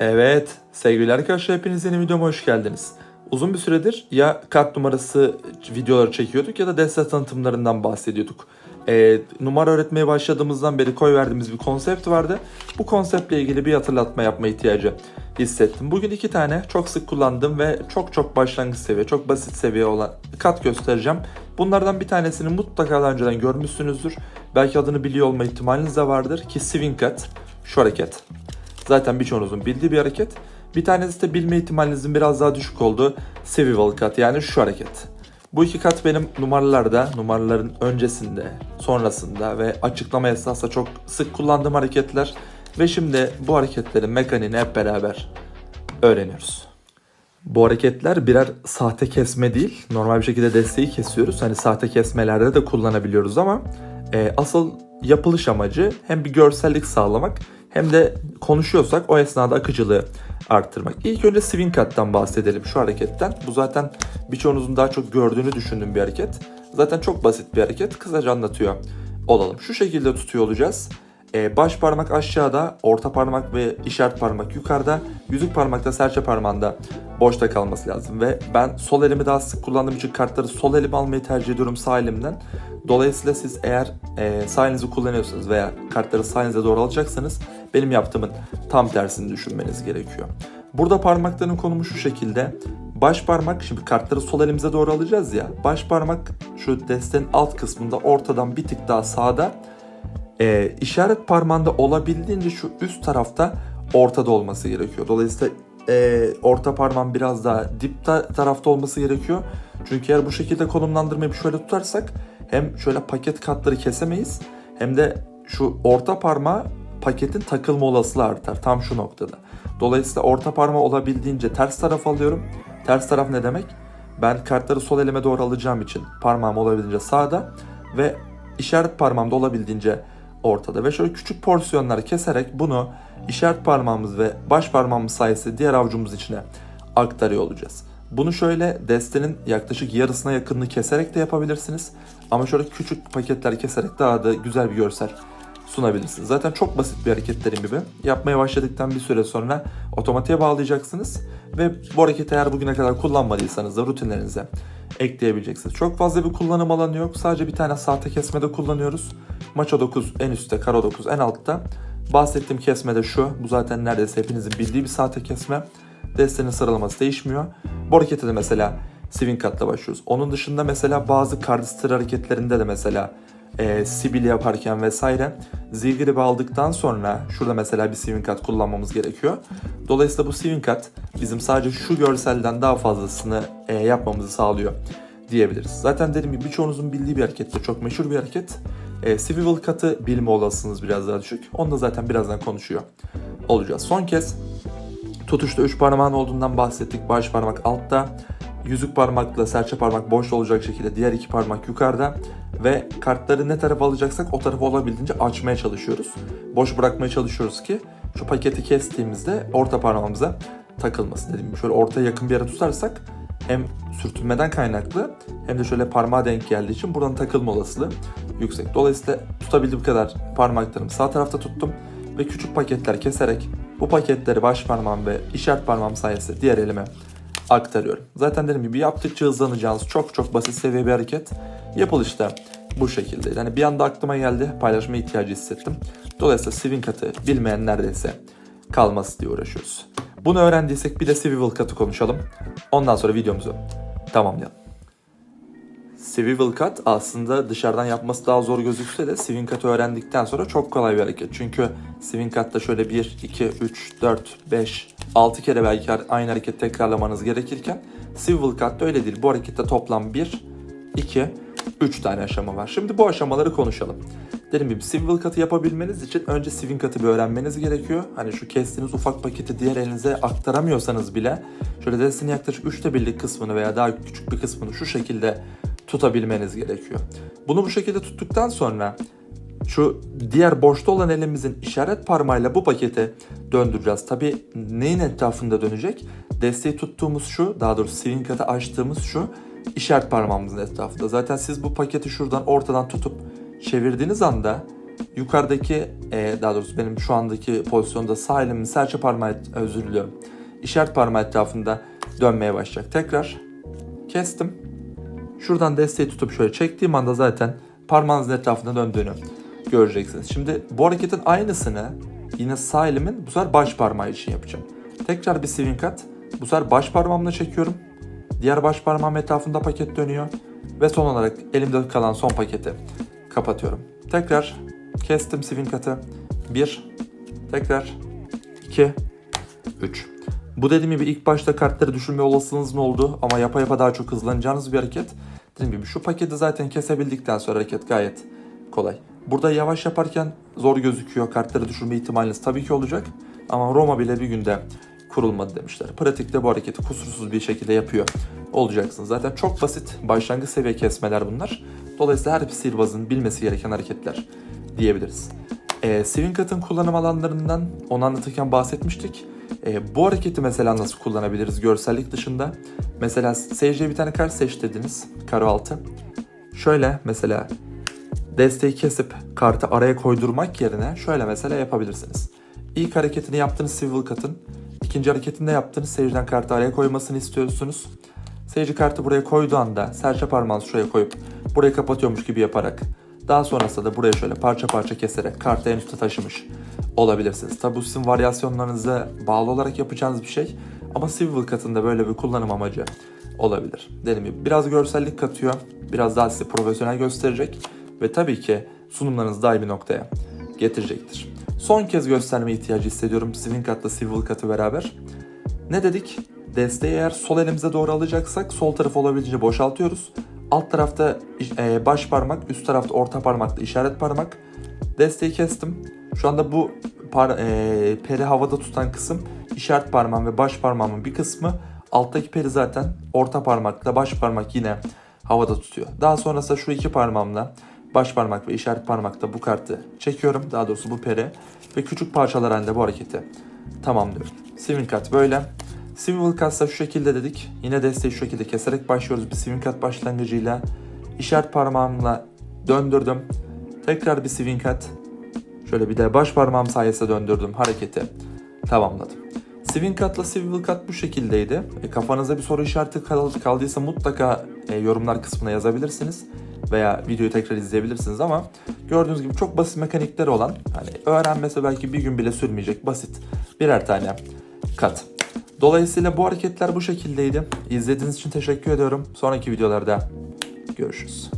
Evet, sevgili arkadaşlar hepiniz yeni videoma hoş geldiniz. Uzun bir süredir ya kart numarası videoları çekiyorduk ya da deste tanıtımlarından bahsediyorduk. Ee, numara öğretmeye başladığımızdan beri koy verdiğimiz bir konsept vardı. Bu konseptle ilgili bir hatırlatma yapma ihtiyacı hissettim. Bugün iki tane çok sık kullandığım ve çok çok başlangıç seviye, çok basit seviye olan kat göstereceğim. Bunlardan bir tanesini mutlaka daha önceden görmüşsünüzdür. Belki adını biliyor olma ihtimaliniz de vardır ki swing kat, şu hareket. Zaten birçoğunuzun bildiği bir hareket. Bir tanesi de bilme ihtimalinizin biraz daha düşük olduğu Swivel kat yani şu hareket. Bu iki kat benim numaralarda, numaraların öncesinde, sonrasında ve açıklama esnasında çok sık kullandığım hareketler. Ve şimdi bu hareketlerin mekaniğini hep beraber öğreniyoruz. Bu hareketler birer sahte kesme değil. Normal bir şekilde desteği kesiyoruz. Hani sahte kesmelerde de kullanabiliyoruz ama e, asıl yapılış amacı hem bir görsellik sağlamak hem de konuşuyorsak o esnada akıcılığı arttırmak. İlk önce swing cut'tan bahsedelim şu hareketten. Bu zaten birçoğunuzun daha çok gördüğünü düşündüğüm bir hareket. Zaten çok basit bir hareket. Kısaca anlatıyor olalım. Şu şekilde tutuyor olacağız. Ee, baş parmak aşağıda, orta parmak ve işaret parmak yukarıda, yüzük parmak da serçe parmağında boşta kalması lazım. Ve ben sol elimi daha sık kullandığım için kartları sol elime almayı tercih ediyorum sağ elimden. Dolayısıyla siz eğer e, sağ elinizi kullanıyorsanız veya kartları sağ elinize doğru alacaksanız benim yaptığımın tam tersini düşünmeniz gerekiyor. Burada parmakların konumu şu şekilde. Baş parmak, şimdi kartları sol elimize doğru alacağız ya. Baş parmak şu destenin alt kısmında ortadan bir tık daha sağda. E, işaret parmağında olabildiğince şu üst tarafta ortada olması gerekiyor. Dolayısıyla e, orta parmağın biraz daha dip ta- tarafta olması gerekiyor. Çünkü eğer bu şekilde konumlandırmayı şöyle tutarsak hem şöyle paket katları kesemeyiz hem de şu orta parmağı paketin takılma olasılığı artar tam şu noktada. Dolayısıyla orta parmağı olabildiğince ters taraf alıyorum. Ters taraf ne demek? Ben kartları sol elime doğru alacağım için parmağım olabildiğince sağda ve işaret parmağım da olabildiğince ortada. Ve şöyle küçük porsiyonlar keserek bunu işaret parmağımız ve baş parmağımız sayesinde diğer avucumuz içine aktarıyor olacağız. Bunu şöyle destenin yaklaşık yarısına yakınını keserek de yapabilirsiniz. Ama şöyle küçük paketler keserek daha da güzel bir görsel sunabilirsiniz. Zaten çok basit bir hareket dediğim gibi. Yapmaya başladıktan bir süre sonra otomatiğe bağlayacaksınız. Ve bu hareketi eğer bugüne kadar kullanmadıysanız da rutinlerinize ekleyebileceksiniz. Çok fazla bir kullanım alanı yok. Sadece bir tane sahte kesmede kullanıyoruz. Maça 9 en üstte, karo 9 en altta. Bahsettiğim kesme de şu. Bu zaten neredeyse hepinizin bildiği bir sahte kesme. Destenin sıralaması değişmiyor. Bu harekete de mesela swing cut'la başlıyoruz. Onun dışında mesela bazı cardistry hareketlerinde de mesela e, sibil yaparken vesaire zilgribi aldıktan sonra şurada mesela bir swing cut kullanmamız gerekiyor. Dolayısıyla bu swing cut bizim sadece şu görselden daha fazlasını e, yapmamızı sağlıyor diyebiliriz. Zaten dediğim gibi birçoğunuzun bildiği bir harekettir. Çok meşhur bir hareket. E, swivel cut'ı bilme olasılığınız biraz daha düşük. Onu da zaten birazdan konuşuyor olacağız. Son kez tutuşta 3 parmağın olduğundan bahsettik. Baş parmak altta, yüzük parmakla serçe parmak boş olacak şekilde diğer iki parmak yukarıda ve kartları ne tarafa alacaksak o tarafa olabildiğince açmaya çalışıyoruz. Boş bırakmaya çalışıyoruz ki şu paketi kestiğimizde orta parmağımıza takılmasın. Dediğim gibi şöyle ortaya yakın bir yere tutarsak hem sürtünmeden kaynaklı hem de şöyle parmağa denk geldiği için buradan takılma olasılığı yüksek. Dolayısıyla tutabildiğim kadar parmaklarımı sağ tarafta tuttum ve küçük paketler keserek bu paketleri baş parmağım ve işaret parmağım sayesinde diğer elime aktarıyorum. Zaten dediğim gibi yaptıkça hızlanacağınız çok çok basit seviye bir hareket. Yapılışta bu şekilde. Yani bir anda aklıma geldi paylaşma ihtiyacı hissettim. Dolayısıyla swing cut'ı bilmeyen neredeyse kalması diye uğraşıyoruz. Bunu öğrendiysek bir de swivel cut'ı konuşalım. Ondan sonra videomuzu tamamlayalım. Swivel cut aslında dışarıdan yapması daha zor gözükse de swing cut'ı öğrendikten sonra çok kolay bir hareket. Çünkü swing cut'ta şöyle 1, 2, 3, 4, 5, 6 kere belki aynı hareketi tekrarlamanız gerekirken swivel cut'ta öyle değil. Bu harekette toplam 1, 2, 3 tane aşama var. Şimdi bu aşamaları konuşalım. Dediğim gibi swivel cut'ı yapabilmeniz için önce swing cut'ı bir öğrenmeniz gerekiyor. Hani şu kestiğiniz ufak paketi diğer elinize aktaramıyorsanız bile şöyle destenin yaklaşık 3'te birlik kısmını veya daha küçük bir kısmını şu şekilde tutabilmeniz gerekiyor. Bunu bu şekilde tuttuktan sonra şu diğer boşta olan elimizin işaret parmağıyla bu paketi döndüreceğiz. Tabi neyin etrafında dönecek? Desteği tuttuğumuz şu, daha doğrusu swing cut'ı açtığımız şu işaret parmağımızın etrafında. Zaten siz bu paketi şuradan ortadan tutup çevirdiğiniz anda yukarıdaki e, daha doğrusu benim şu andaki pozisyonda sağ elimin serçe parmağı özür diliyorum. İşaret parmağı etrafında dönmeye başlayacak. Tekrar kestim. Şuradan desteği tutup şöyle çektiğim anda zaten parmağınızın etrafında döndüğünü göreceksiniz. Şimdi bu hareketin aynısını yine sağ elimin bu sefer baş parmağı için yapacağım. Tekrar bir swing at. Bu sefer baş parmağımla çekiyorum. Diğer baş parmağım etrafında paket dönüyor. Ve son olarak elimde kalan son paketi kapatıyorum. Tekrar kestim swing atı. 1 tekrar 2 3 Bu dediğim gibi ilk başta kartları düşürme olasılığınızın olduğu ama yapa yapa daha çok hızlanacağınız bir hareket. Dediğim gibi şu paketi zaten kesebildikten sonra hareket gayet kolay. Burada yavaş yaparken zor gözüküyor. Kartları düşürme ihtimaliniz tabii ki olacak. Ama Roma bile bir günde kurulmadı demişler. Pratikte bu hareketi kusursuz bir şekilde yapıyor olacaksınız. Zaten çok basit başlangıç seviye kesmeler bunlar. Dolayısıyla her bir sihirbazın bilmesi gereken hareketler diyebiliriz. E, swing cut'ın kullanım alanlarından onu anlatırken bahsetmiştik. E, bu hareketi mesela nasıl kullanabiliriz görsellik dışında? Mesela seyirciye bir tane kart seç dediniz. Karo altı. Şöyle mesela desteği kesip kartı araya koydurmak yerine şöyle mesela yapabilirsiniz. İlk hareketini yaptığınız Civil Cut'ın ikinci hareketinde yaptığınız seyirciden kartı araya koymasını istiyorsunuz. Seyirci kartı buraya koyduğu anda serçe parmağınızı şuraya koyup burayı kapatıyormuş gibi yaparak daha sonrasında da buraya şöyle parça parça keserek kartı en üstte taşımış olabilirsiniz. Tabi bu sizin varyasyonlarınıza bağlı olarak yapacağınız bir şey ama Civil Cut'ın böyle bir kullanım amacı olabilir. Dediğim gibi biraz görsellik katıyor, biraz daha sizi profesyonel gösterecek ve tabii ki sunumlarınızı iyi bir noktaya getirecektir. Son kez gösterme ihtiyacı hissediyorum Swing Cut'la Civil Cut'ı beraber. Ne dedik? Desteği eğer sol elimize doğru alacaksak sol tarafı olabildiğince boşaltıyoruz. Alt tarafta e, baş parmak, üst tarafta orta parmakla işaret parmak. Desteği kestim. Şu anda bu par, e, peri havada tutan kısım işaret parmağım ve baş parmağımın bir kısmı. Alttaki peri zaten orta parmakla baş parmak yine havada tutuyor. Daha sonrasında şu iki parmağımla baş parmak ve işaret parmakta bu kartı çekiyorum. Daha doğrusu bu peri ve küçük parçalar halinde bu hareketi tamamlıyorum. Swing cut böyle. Swivel cut'sa şu şekilde dedik. Yine desteği şu şekilde keserek başlıyoruz bir swing cut başlangıcıyla. İşaret parmağımla döndürdüm. Tekrar bir swing cut. Şöyle bir de baş parmağım sayesinde döndürdüm hareketi. Tamamladım. Swing cut'la swivel cut bu şekildeydi. E, kafanızda bir soru işareti kal- kaldıysa mutlaka e, yorumlar kısmına yazabilirsiniz. Veya videoyu tekrar izleyebilirsiniz ama gördüğünüz gibi çok basit mekanikleri olan hani öğrenmesi belki bir gün bile sürmeyecek basit birer tane kat. Dolayısıyla bu hareketler bu şekildeydi. İzlediğiniz için teşekkür ediyorum. Sonraki videolarda görüşürüz.